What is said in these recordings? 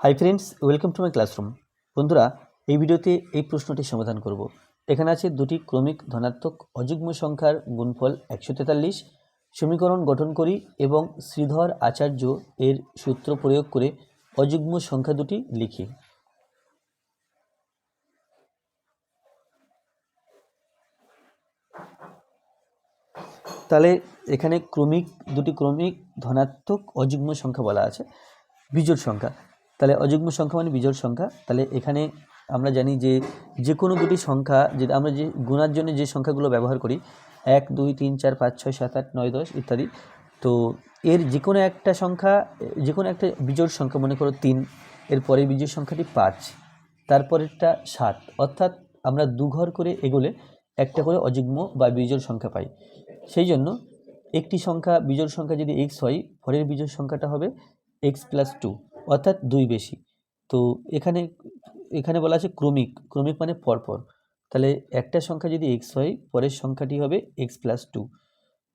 Hi friends welcome to my classroom বন্ধুরা, এই ভিডিওতে এই প্রশ্নটি সমাধান করব। এখানে আছে দুটি ক্রমিক ধনাত্মক অযুগ্ম সংখ্যার গুণফল একশো তেতাল্লিশ, সমীকরণ গঠন করি এবং শ্রীধর আচার্য এর সূত্র প্রয়োগ করে অযুগ্ম সংখ্যা দুটি লিখি। তাহলে এখানে ক্রমিক, দুটি ক্রমিক ধনাত্মক অযুগ্ম সংখ্যা বলা আছে, বিজোড় সংখ্যা। তাহলে অযুগ্ম সংখ্যা মানে বিজোড় সংখ্যা। তাহলে এখানে আমরা জানি যে যে কোনো দুটি সংখ্যা, যে আমরা যে গুণার জন্য যে সংখ্যাগুলো ব্যবহার করি, এক, দুই, তিন, চার, পাঁচ, ছয়, সাত, আট, নয়, দশ ইত্যাদি। তো এর যে কোনো একটা সংখ্যা যে কোনো একটা বিজোড় সংখ্যা, মনে করো তিন, এর পরের বিজোড় সংখ্যাটি পাঁচ, তারপরেরটা সাত। অর্থাৎ আমরা দুঘর করে এগোলে একটা করে অযুগ্ম বা বিজোড় সংখ্যা পাই। সেই জন্য একটি সংখ্যা, বিজোড় সংখ্যা যদি এক্স হয়, পরের বিজোড় সংখ্যাটা হবে এক্স প্লাস টু অর্থাৎ দুই বেশি। তো এখানে এখানে বলা আছে ক্রমিক ক্রমিক মানে পরপর। তাহলে একটা সংখ্যা যদি এক্স হয়, পরের সংখ্যাটি হবে এক্স প্লাস টু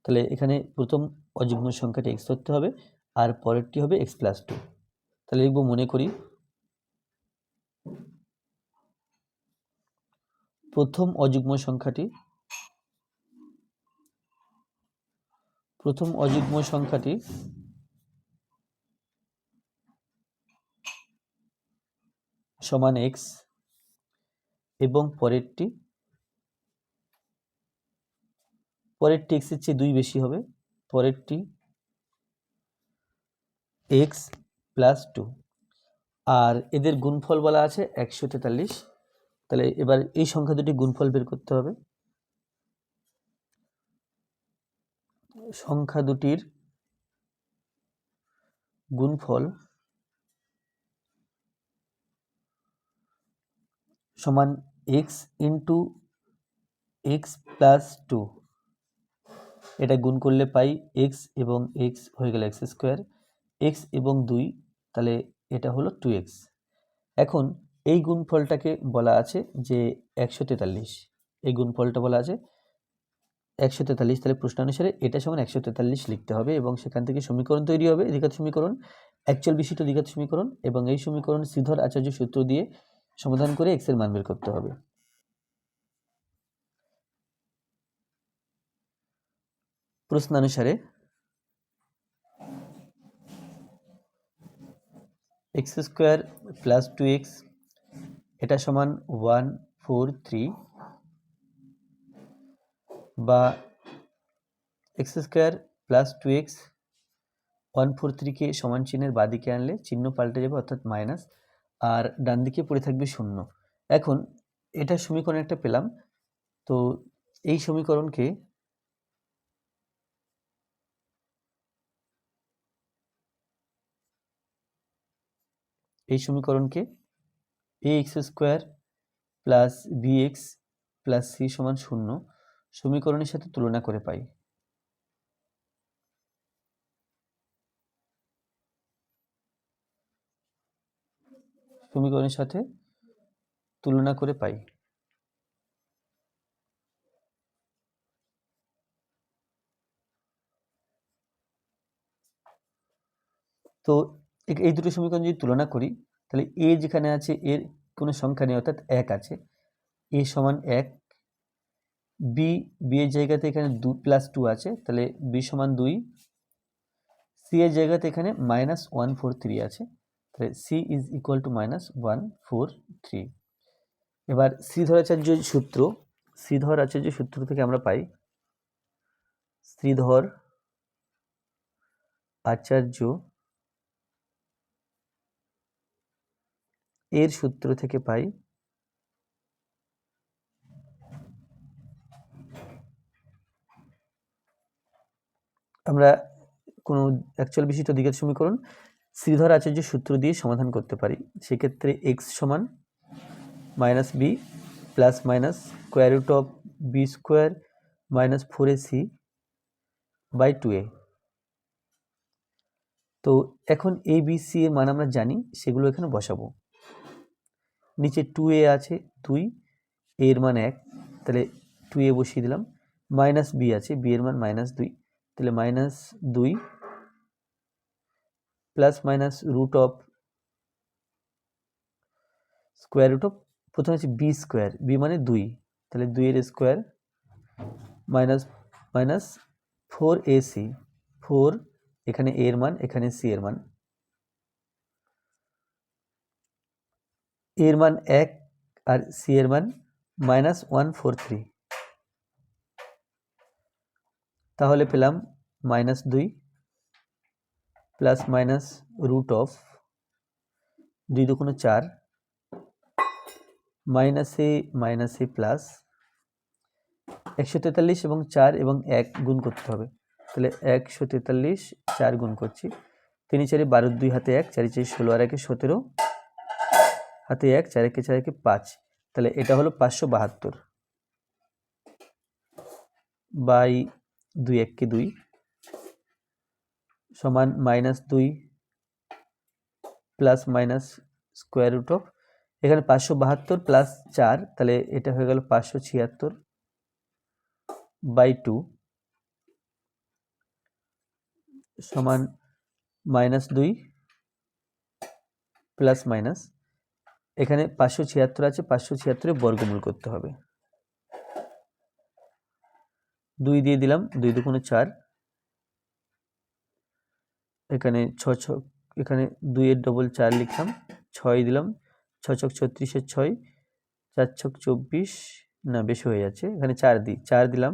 তাহলে এখানে প্রথম অযুগ্ম সংখ্যাটি এক্স ধরতে হবে, আর পরেরটি হবে এক্স প্লাস টু তাহলে লিখব মনে করি, প্রথম অযুগ্ম সংখ্যাটি, প্রথম অযুগ্ম সংখ্যাটি সমান এক্স এবং পরেরটি পরেরটি এক্সের চেয়ে দুই বেশি হবে, পরেরটি এক্স প্লাস টু আর এদের গুণফল বলা আছে একশো তেতাল্লিশ। তাহলে এবার এই সংখ্যা দুটি গুণফল বের করতে হবে। সংখ্যা দুটির গুণফল সমান X into X plus two এটা গুণ করলে পাই এক্স এবং এক্স হয়ে গেল এক্স স্কোয়ার এক্স এবং দুই, তাহলে এটা হলো টু এক্স এখন এই গুণফলটাকে বলা আছে যে একশো তেতাল্লিশ। এই গুণফলটা বলা আছে একশো তেতাল্লিশ, তাহলে প্রশ্নানুসারে এটা সমান একশো তেতাল্লিশ লিখতে হবে এবং সেখান থেকে সমীকরণ তৈরি হবে, দ্বিঘাত সমীকরণ অ্যাকচুয়াল বিশিষ্ট দ্বিঘাত সমীকরণ এবং এই সমীকরণ শ্রীধর আচার্য সূত্র দিয়ে সমাধান করে এক্সের মান বের করতে হবে। প্রশ্নানুসারে X square plus two X এটা সমান ওয়ান ফোর থ্রি বা X square plus two X one four থ্রিকে সমান চিহ্নের বাদিকে আনলে চিহ্ন পাল্টে যাবে অর্থাৎ মাইনাস আর ডান দিকে পড়ে থাকবে শূন্য। এখন এটা সমীকরণ একটা পেলাম। তো এই সমীকরণকে এই সমীকরণকে A X square plus B X plus C সমান শূন্য সমীকরণের সাথে তুলনা করে পাই। সমীকরণের সাথে তুলনা করে পাই। তো এই দুটো সমীকরণ যদি তুলনা করি, তাহলে এ যেখানে আছে, এর কোনো সংখ্যা নেই, অর্থাৎ এক আছে। এ সমান এক বি বি এর জায়গাতে এখানে দু প্লাস টু আছে, তাহলে বি সমান দুই সি এর জায়গাতে এখানে মাইনাস ওয়ান ফোর থ্রি আছে। তাহলে C is equal to minus one four three এবার শ্রীধর আচার্য সূত্র শ্রীধর আচার্য সূত্র থেকে আমরা পাই শ্রীধর আচার্য এর সূত্র থেকে পাই আমরা কোনো অ্যাকচুয়াল বিশিষ্ট দ্বিঘাত সমীকরণ শ্রীধর আচার্য সূত্র দিয়ে সমাধান করতে পারি। সেক্ষেত্রে এক্স সমান minus B plus minus square root of B square minus four A C by two A তো এখন এ বি সি এর মান আমরা জানি, সেগুলো এখানে বসাবো। নিচে টু এ আছে, দুই এর মান এক, তাহলে টু এ বসিয়ে দিলাম। মাইনাস বি আছে বি এর মান মাইনাস দুই, তাহলে মাইনাস দুই plus minus root of square root of প্রথমে হচ্ছে বি স্কোয়ার বি মানে দুই, তাহলে দুইয়ের square minus minus four A C four এখানে এর মান, এখানে সি এর মান। এর মান এক আর সি এর মান মাইনাস ওয়ান ফোর থ্রি তাহলে পেলাম মাইনাস দুই। প্লাস মাইনাস রুট অফ দুই দুগুণ চার মাইনাসে মাইনাসে প্লাস একশো তেতাল্লিশ এবং চার এবং এক গুণ করতে হবে। তাহলে একশো তেতাল্লিশ, চার গুণ করছি। তিন চারে বারো, দুই হাতে এক, চারি চারি ষোলো, আর একে সতেরো, হাতে এক, চার একে চার একে পাঁচ। তাহলে এটা হলো পাঁচশো বাহাত্তর, বাই দুই এককে দুই। সমান মাইনাস দুই plus minus square root of এখানে পাঁচশো বাহাত্তর প্লাস চার, তাহলে এটা হয়ে গেল পাঁচশো ছিয়াত্তর বাই টু সমান মাইনাস দুই প্লাস মাইনাস এখানে পাঁচশো ছিয়াত্তর আছে, পাঁচশো ছিয়াত্তরে বর্গমূল করতে হবে। দুই দিয়ে দিলাম, দুই দুগুণে চার এখানে ছ ছ, এখানে দুইয়ের ডবল চার লিখলাম, ছয় দিলাম, ছ ছক ছত্রিশের ছয়, চার ছক চব্বিশ, না বেশি হয়ে যাচ্ছে, এখানে চার দিই, চার দিলাম,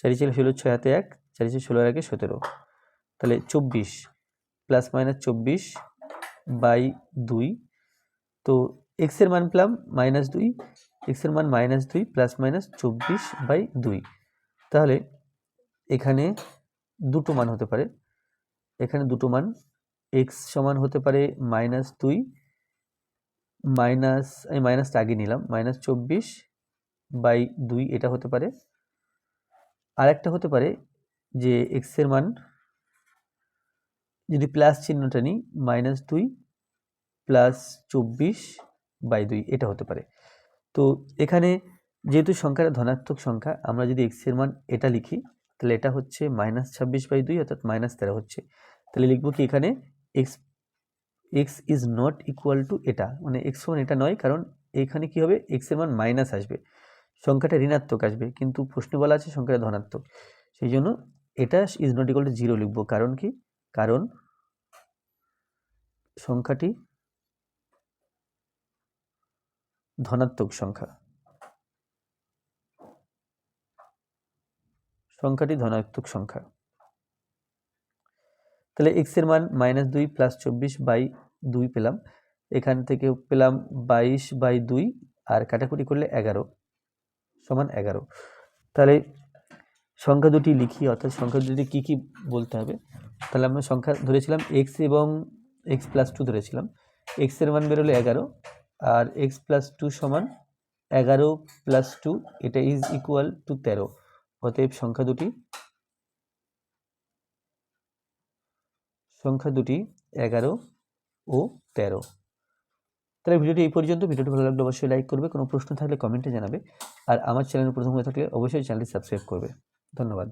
চারি চারি ষোলো, ছয় হাতে এক, চারি চারি ষোলোর আগে সতেরো, তাহলে চব্বিশ প্লাস মাইনাস চব্বিশ বাই দুই, তো এক্সের মান পেলাম মাইনাস দুই এক্সের মান মাইনাস দুই প্লাস মাইনাস চব্বিশ বাই দুই, তাহলে এখানে দুটো মান হতে পারে এখানে দুটো মান এক্স সমান হতে পারে মাইনাস দুই মাইনাস আমি মাইনাসটা আগে নিলাম মাইনাস চব্বিশ বাই দুই এটা হতে পারে। আর একটা হতে পারে যে এক্সের মান, যদি প্লাস চিহ্নটা নিই মাইনাস দুই প্লাস চব্বিশ বাই দুই এটা হতে পারে। তো এখানে যেহেতু সংখ্যাটা ধনাত্মক সংখ্যা, আমরা যদি এক্সের মান এটা লিখি, তাহলে এটা হচ্ছে মাইনাস ছাব্বিশ বাই দুই, অর্থাৎ মাইনাস তেরো হচ্ছে। তাহলে লিখব কি এখানে? X X is not equal to এটা মানে এক্স ওয়ান এটা নয়, কারণ এখানে কি হবে? এক্স এক্সের মান মাইনাস আসবে। সংখ্যাটা ঋণাত্মক আসবে, কিন্তু প্রশ্নে বলা আছে সংখ্যাটা ধনাত্মক। সেই জন্য এটা is not equal to zero লিখব। কারণ কি? কারণ সংখ্যাটি ধনাত্মক সংখ্যা। সংখ্যাটি ধনাত্মক সংখ্যা। তাহলে এক্সের মান মাইনাস দুই প্লাস চব্বিশ বাই দুই পেলাম। এখান থেকে পেলাম বাইশ বাই দুই, আর কাটাকুটি করলে এগারো, সমান এগারো। তাহলে সংখ্যা দুটি লিখি, অর্থাৎ সংখ্যা দুটি কী কী বলতে হবে? তাহলে আমরা সংখ্যা ধরেছিলাম এক্স এবং এক্স প্লাস টু ধরেছিলাম। এক্সের মান বেরোলো এগারো, আর এক্স প্লাস টু সমান এগারো প্লাস টু এটা ইজ ইকুয়াল টু তেরো। অতএব সংখ্যা দুটি সংখ্যা দুটি, এগারো ও তেরো। তাহলে ভিডিওটি এই পর্যন্ত। ভিডিওটি ভালো লাগলে অবশ্যই লাইক করবে। কোনো প্রশ্ন থাকলে কমেন্টে জানাবে। আর আমার চ্যানেল প্রথম হয়ে থাকলে অবশ্যই চ্যানেলটি সাবস্ক্রাইব করবে। ধন্যবাদ।